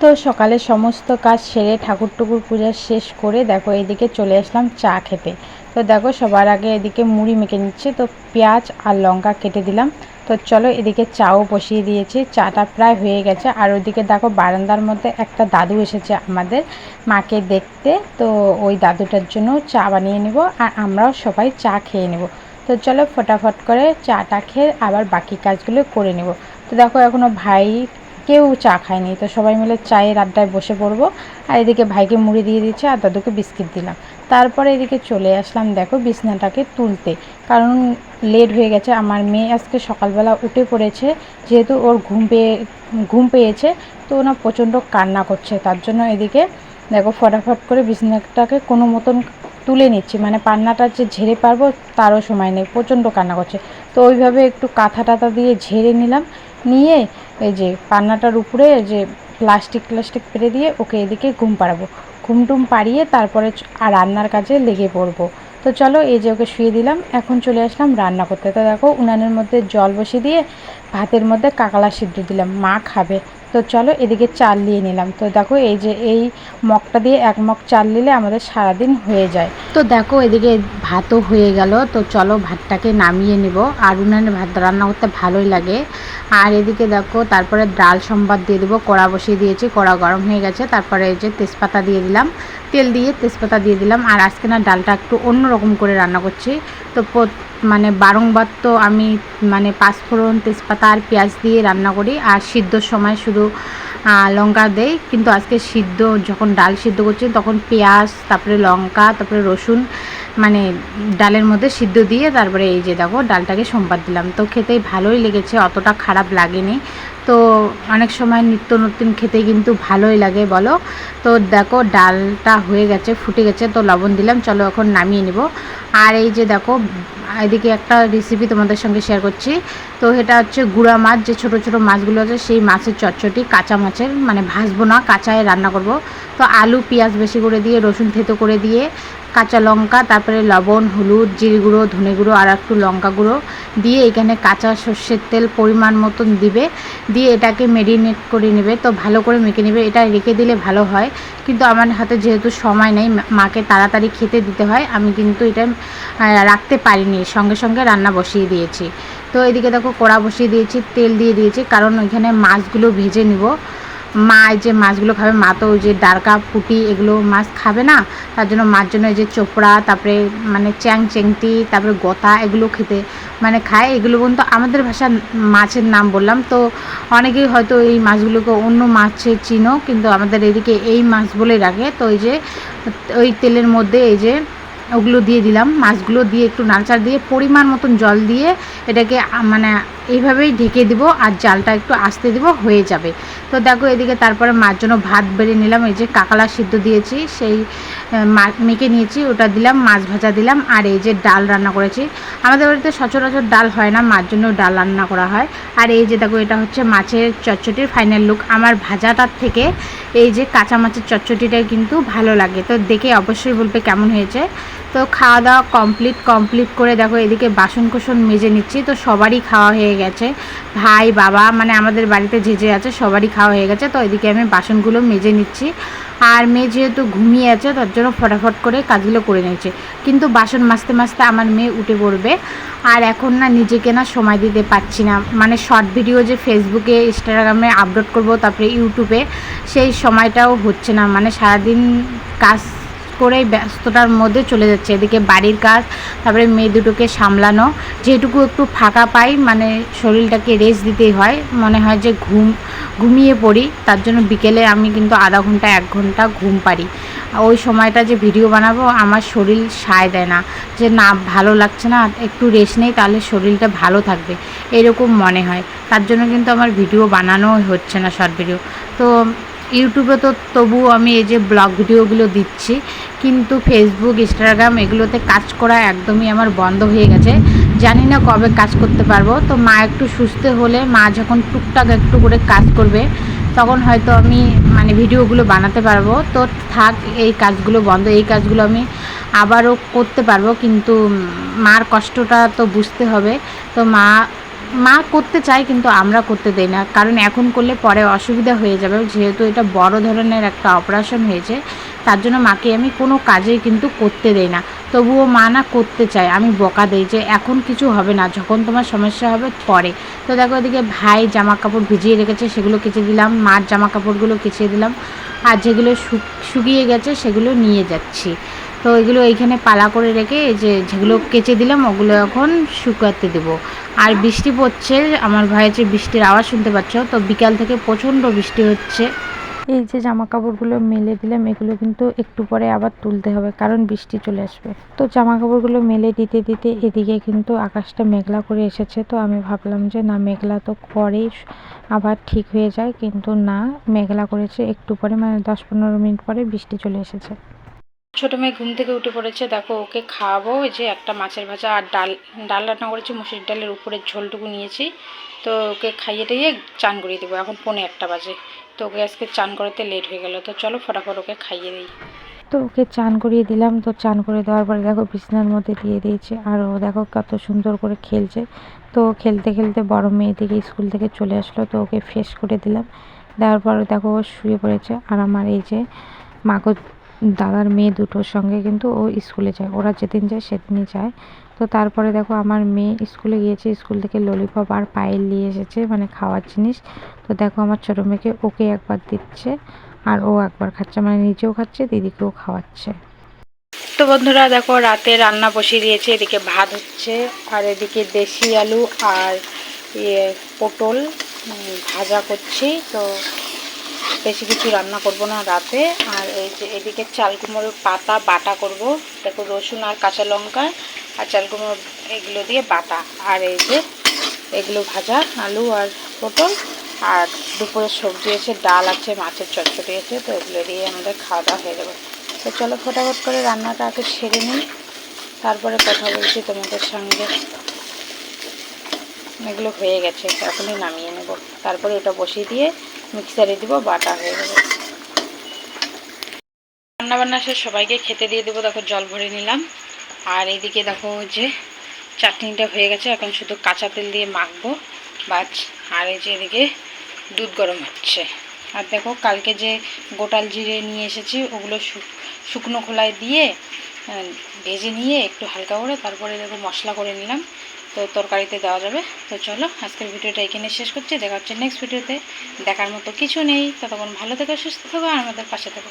তো সকালে সমস্ত কাজ সেরে ঠাকুর টুকুর পূজা শেষ করে দেখো এদিকে চলে আসলাম চা খেতে। তো দেখো সবার আগে এদিকে মুড়ি মেখে নিচ্ছে, তো পেঁয়াজ আর লঙ্কা কেটে দিলাম। তো চলো এদিকে চাও বসিয়ে দিয়েছি, চাটা প্রায় হয়ে গেছে। আর ওইদিকে দেখো বারান্দার মধ্যে একটা দাদু এসেছে আমাদের মাকে দেখতে। তো ওই দাদুটার জন্য চা বানিয়ে নেব আর আমরাও সবাই চা খেয়ে নেব। তো চলো ফটাফট করে চাটা খেয়ে আবার বাকি কাজগুলো করে নেব। তো দেখো এখনও ভাই কেউ চা খায়নি। তো সবাই মিলে চায়ের আড্ডায় বসে পড়ব। আর এদিকে ভাইকে মুড়ি দিয়ে দিচ্ছে আর দাদুকে বিস্কিট দিলাম। তারপরে এদিকে চলে আসলাম দেখো বিছনাটাকে তুলতে। কারণ লেট হয়ে গেছে। আমার মেয়ে আজকে সকালবেলা উঠে পড়েছে। যেহেতু ওর ঘুম পেয়ে, ঘুম পেয়েছে, তো ওনা প্রচণ্ড কান্না করছে। তার জন্য এদিকে দেখো ফটাফট করে বিছনাটাকে কোনো মতন তুলে নিচ্ছি। মানে পান্নাটা যে ঝেড়ে পারব, তারও সময় নেই। প্রচণ্ড কান্না করছে। তো ওইভাবে একটু কাঁথা টাথা দিয়ে ঝেড়ে নিলাম। নিয়ে এই যে পান্নাটার উপরে যে প্লাস্টিক প্লাস্টিক পেরে দিয়ে ওকে এদিকে ঘুম পাড়াবো। ঘুম টুম পাড়িয়ে তারপরে আর রান্নার কাজে লেগে পড়ব। তো চলো এই যে ওকে শুয়ে দিলাম, এখন চলে আসলাম রান্না করতে। তো দেখো উনানের মধ্যে জল বসিয়ে দিয়ে ভাতের মধ্যে কাকলা সিদ্ধ দিলাম, মা খাবে। তো চলো এদিকে চাল নিয়ে নিলাম। তো দেখো এই যে এই মগটা দিয়ে এক মগ চাল নিলে আমাদের সারাদিন হয়ে যায়। তো দেখো এদিকে ভাতও হয়ে গেল। তো চলো ভাতটাকে নামিয়ে নিব। আর উনানে ভাত রান্না করতে ভালোই লাগে। আর এদিকে দেখো তারপরে ডাল সম্বাদ দিয়ে দেবো। কড়া বসিয়ে দিয়েছি। কড়া গরম হয়ে গেছে। তারপরে এই যে তেজপাতা দিয়ে দিলাম। তেল দিয়ে তেজপাতা দিয়ে দিলাম। আর আজকে না ডালটা একটু অন্য রকম করে রান্না করছি। তো মানে বারংবার তো আমি মানে পাঁচফোড়ন, তেজপাতা আর পেঁয়াজ দিয়ে রান্না করি আর সিদ্ধর সময় শুধু লঙ্কা দেই। কিন্তু আজকে সিদ্ধ, যখন ডাল সিদ্ধ করছি তখন পেঁয়াজ, তারপরে লঙ্কা, তারপরে রসুন মানে ডালের মধ্যে সিদ্ধ দিয়ে তারপরে এই যে দেখো ডালটাকে সম্পাদ দিলাম। তো খেতেই ভালোই লেগেছে, অতটা খারাপ লাগেনি। তো অনেক সময় নিত্য নতুন খেতে কিন্তু ভালোই লাগে বলো। তো দেখো ডালটা হয়ে গেছে, ফুটে গেছে, তো লবণ দিলাম। চলো এখন নামিয়ে নেব। আর এই যে দেখো এদিকে একটা রেসিপি তোমাদের সঙ্গে শেয়ার করছি। তো এটা হচ্ছে গুঁড়া মাছ, যে ছোট ছোট মাছগুলো আছে, সেই মাছের চচ্চটি কাঁচা মাছের মানে ভাজবো না, কাঁচায় রান্না করব। তো আলু, পেঁয়াজ বেশি করে দিয়ে, রসুন থেতো করে দিয়ে কাঁচা লঙ্কা, তারপরে লবণ, হলুদ, জিরে গুঁড়ো, ধনে গুঁড়ো, আর একটু লঙ্কা গুঁড়ো দিয়ে এখানে কাঁচা সর্ষের তেল পরিমাণ মতন দিবে। দিয়ে এটাকে মেরিনেট করে নেবে। তো ভালো করে মেখে নেবে। এটা রেখে দিলে ভালো হয়। কিন্তু আমার হাতে যেহেতু সময় নেই মাকে তাড়াতাড়ি খেতে দিতে হয়, আমি কিন্তু এটা রাখতে পারিনি। সঙ্গে সঙ্গে রান্না বসিয়ে দিয়েছি। তো এদিকে দেখো কড়া বসিয়ে দিয়েছি, তেল দিয়ে দিয়েছি, কারণ ওইখানে মাছগুলো ভেজে নিব। মা যে মাছগুলো খাবে, মা তো ওই যে ডারকা পুটি এগুলো মাছ খাবে না, তার জন্য মার জন্য এই যে চোপড়া, তারপরে মানে চ্যাং চেংটি তারপরে গতা এগুলো খেতে মানে খায়। এগুলো কিন্তু আমাদের ভাষা মাছের নাম বললাম। তো অনেকেই হয়তো এই মাছগুলোকে অন্য মাছের চিনো, কিন্তু আমাদের এদিকে এই মাছ বলেই রাখে। তো এই যে ওই তেলের মধ্যে এই যে ওগুলো দিয়ে দিলাম। মাছগুলো দিয়ে একটু নাড়চাড় দিয়ে পরিমাণ মতন জল দিয়ে এটাকে মানে এইভাবেই ঢেকে দিব আর জালটা একটু আসতে দিব, হয়ে যাবে। তো দেখো এদিকে তারপরে মার জন্য ভাত বেড়ে নিলাম, এই যে কাকালা সিদ্ধ দিয়েছি, সেই মেখে নিয়েছি, ওটা দিলাম, মাছ ভাজা দিলাম, আর এই যে ডাল রান্না করেছি। আমাদের বাড়িতে সচরাচর ডাল হয় না, মার জন্য ডাল রান্না করা হয়। আর এই যে দেখো, এটা হচ্ছে মাছের চচ্চটির ফাইনাল লুক আমার ভাজাটার থেকে এই যে কাঁচা মাছের চচ্চটিটাই কিন্তু ভালো লাগে। তো দেখে অবশ্যই বলবে কেমন হয়েছে। তো খাওয়া দাওয়া কমপ্লিট কমপ্লিট করে দেখো, এদিকে বাসন কোসন মেজে নিচ্ছি। তো সবারই খাওয়া হয়ে গেছে। ভাই, বাবা মানে আমাদের বাড়িতে যে যে আছে, সবারই খাওয়া হয়ে গেছে। তো এদিকে আমি বাসনগুলো মেজে নিচ্ছি। আর মেয়ে যেহেতু ঘুমিয়ে আছে, তার জন্য ফটাফট করে কাজগুলো করে নিয়েছে। কিন্তু বাসন মাজতে মাজতে আমার মেয়ে উঠে পড়বে। আর এখন না নিজেকে না সময় দিতে পারছি না। মানে শর্ট ভিডিও যে ফেসবুকে ইনস্টাগ্রামে আপলোড করব, তারপরে ইউটিউবে সেই সময়টাও হচ্ছে না। মানে সারাদিন কাজ করেই ব্যস্ততার মধ্যে চলে যাচ্ছে। এদিকে বাড়ির কাজ, তারপরে মেয়ে দুটোকে সামলানো। যেটুকু একটু ফাঁকা পাই মানে শরীরটাকে রেস্ট দিতেই হয়। মনে হয় যে ঘুম, ঘুমিয়ে পড়ি। তার জন্য বিকেলে আমি কিন্তু আধা ঘণ্টা, এক ঘণ্টা ঘুম পারি ওই সময়টা যে ভিডিও বানাবো, আমার শরীর সায় দেয় না। যে না, ভালো লাগছে না, একটু রেস্ট নেই, তাহলে শরীরটা ভালো থাকবে। এরকম মনে হয়। তার জন্য কিন্তু আমার ভিডিও বানানো হচ্ছে না শর্ট ভিডিও তো ইউটিউবে তো তবুও আমি এই যে ব্লগ ভিডিওগুলো দিচ্ছি, কিন্তু ফেসবুক ইনস্টাগ্রাম এগুলোতে কাজ করা একদমই আমার বন্ধ হয়ে গেছে। জানি না কবে কাজ করতে পারব। তো মা একটু সুস্থ হলে, মা যখন টুকটাক একটু করে কাজ করবে, তখন হয়তো আমি মানে ভিডিওগুলো বানাতে পারব। তো থাক, এই কাজগুলো বন্ধ, এই কাজগুলো আমি আবারও করতে পারব। কিন্তু মার কষ্টটা তো বুঝতে হবে। তো মা মা করতে চায় কিন্তু আমরা করতে দেই না। কারণ এখন করলে পরে অসুবিধা হয়ে যাবে। যেহেতু এটা বড় ধরনের একটা অপারেশন হয়েছে, তার জন্য মাকে আমি কোনো কাজেই কিন্তু করতে দেই না। তবুও মা না করতে চায়, আমি বকা দেই যে এখন কিছু হবে না, যখন তোমার সমস্যা হবে পরে। তো দেখো এদিকে ভাই জামা কাপড় ভিজিয়ে রেখেছে, সেগুলো কেচে দিলাম। মার জামা কাপড়গুলো কেচে দিলাম। আর যেগুলো শুকিয়ে গেছে, সেগুলো নিয়ে যাচ্ছি। তো এগুলো এইখানে পালা করে রেখে যে যেগুলো কেচে দিলাম, ওগুলো এখন শুকাতে দেবো। আর বৃষ্টি পড়ছে, আমার ভাইয়ের যে বৃষ্টির আওয়াজ শুনতে পাচ্ছ, তো বিকাল থেকে প্রচণ্ড বৃষ্টি হচ্ছে। এই যে জামা কাপড়গুলো মেলে দিলাম, এগুলো কিন্তু একটু পরে আবার তুলতে হবে, কারণ বৃষ্টি চলে আসবে। তো জামা কাপড়গুলো মেলে দিতে দিতে এদিকে কিন্তু আকাশটা মেঘলা করে এসেছে, তো আমি ভাবলাম যে না, মেঘলা তো পরেই আবার ঠিক হয়ে যায়, কিন্তু না, মেঘলা করেছে, একটু পরে মানে দশ পনেরো মিনিট পরে বৃষ্টি চলে এসেছে। ছোটো মেয়ে ঘুম থেকে উঠে পড়েছে, দেখো ওকে খাওয়াবো, ওই যে একটা মাছের ভাজা আর ডাল ডাল রান্না করেছি মুসুর ডালের উপরে ঝোলটুকু নিয়েছি। তো ওকে খাইয়ে টাইয়ে চান করিয়ে দেবো, এখন পৌনে একটা বাজে। তো ওকে আজকে চান করাতে লেট হয়ে গেল, তো চলো ফটাফট ওকে খাইয়ে দিই। তো ওকে চান করিয়ে দিলাম, তো চান করে দেওয়ার পরে দেখো বিছনার মধ্যে দিয়ে দিয়েছে, আর ও দেখো কত সুন্দর করে খেলছে। তো খেলতে খেলতে বড় মেয়ে থেকে স্কুল থেকে চলে আসলো, তো ওকে ফ্রেশ করে দিলাম। দেওয়ার পর দেখো ও শুয়ে পড়েছে, আর আমার এই যে মাকে দাদার মেয়ে দুটোর সঙ্গে কিন্তু ও স্কুলে যায়, ওরা যেদিন যায় সেদিনই যায়। তো তারপরে দেখো আমার মেয়ে স্কুলে গিয়েছে, স্কুল থেকে ললিপপ আর পায়েল নিয়ে এসেছে মানে খাওয়ার জিনিস। তো দেখো আমার ছোটো মেয়েকে ওকে একবার দিচ্ছে আর ও একবার খাচ্ছে মানে নিজেও খাচ্ছে, দিদিকেও খাওয়াচ্ছে। তো বন্ধুরা দেখো রাতে রান্না বসিয়ে দিয়েছে, এদিকে ভাত হচ্ছে আর এদিকে দেশি আলু আর ইয়ে পটল ভাজা করছি। তো বেশি কিছু রান্না করব না রাতে। আর এই যে এদিকে চাল কুমড়োর পাতা, বাটা করব। দেখো রসুন আর কাঁচা লঙ্কা আর চাল কুমড়ো এগুলো দিয়ে বাটা। আর এই যে এগুলো ভাজা, আলু আর পটল। আর দুপুরের সবজি আছে, ডাল আছে, মাছের চচ্চড়ি আছে, তো এগুলো দিয়ে আমাদের খাওয়া দাওয়া হয়ে যাবে। তো চলো ফটাফট করে রান্নাটা আগে সেরে নিই। তারপরে কথা বলছি তোমাদের সঙ্গে। এগুলো হয়ে গেছে, এখনই নামিয়ে নেব। তারপরে ওটা বসিয়ে দিয়ে মিক্সারে দিব, বাটা হয়ে যাবে রান্না বান্না শেষ, সবাইকে খেতে দিয়ে দেবো। দেখো, জল ভরে নিলাম। আর এইদিকে দেখো যে চাটনিটা হয়ে গেছে। এখন শুধু কাঁচা তেল দিয়ে মাখবো। বাস আর এই যে এদিকে দুধ গরম হচ্ছে। আর দেখো, কালকে যে গোটাল জিরে নিয়ে এসেছি, ওগুলো শুকনো খোলায় দিয়ে ভেজে নিয়ে একটু হালকা করে, তারপরে দেখো মশলা করে নিলাম। তো তরকারিতে দেওয়া যাবে। তো চলো আজকের ভিডিওটা এখানে শেষ করছি। দেখা হচ্ছে নেক্সট ভিডিওতে দেখার মতো কিছু নেই। ততক্ষণ ভালো থেকো, সুস্থ থেকো, আর আমাদের পাশে থেকো।